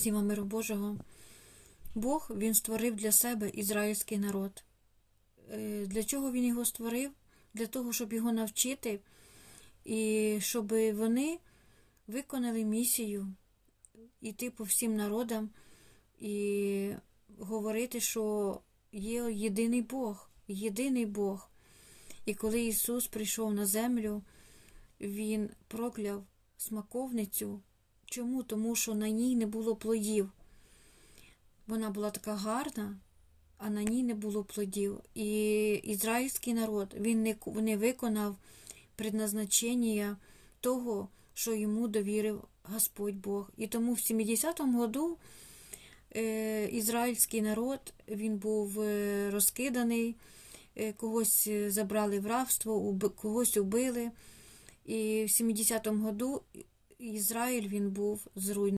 Всіма миру Божого. Бог він створив для себе ізраїльський народ. Е, Для чого він його створив? Для того, щоб його навчити, і щоб вони виконали місію іти по всім народам і говорити, що є єдиний Бог, єдиний Бог. І коли Ісус прийшов на землю, Він прокляв смаковницю. Чому? Тому що на ній не було плодів. Вона була така гарна, а на ній не було плодів. І ізраїльський народ він не, не виконав предназначення того, що йому довірив Господь Бог. І тому в 70-му году е, ізраїльський народ він був е, розкиданий, е, когось е, забрали в рабство, когось убили. І в 70-му году Ізраїль він був зруйнований.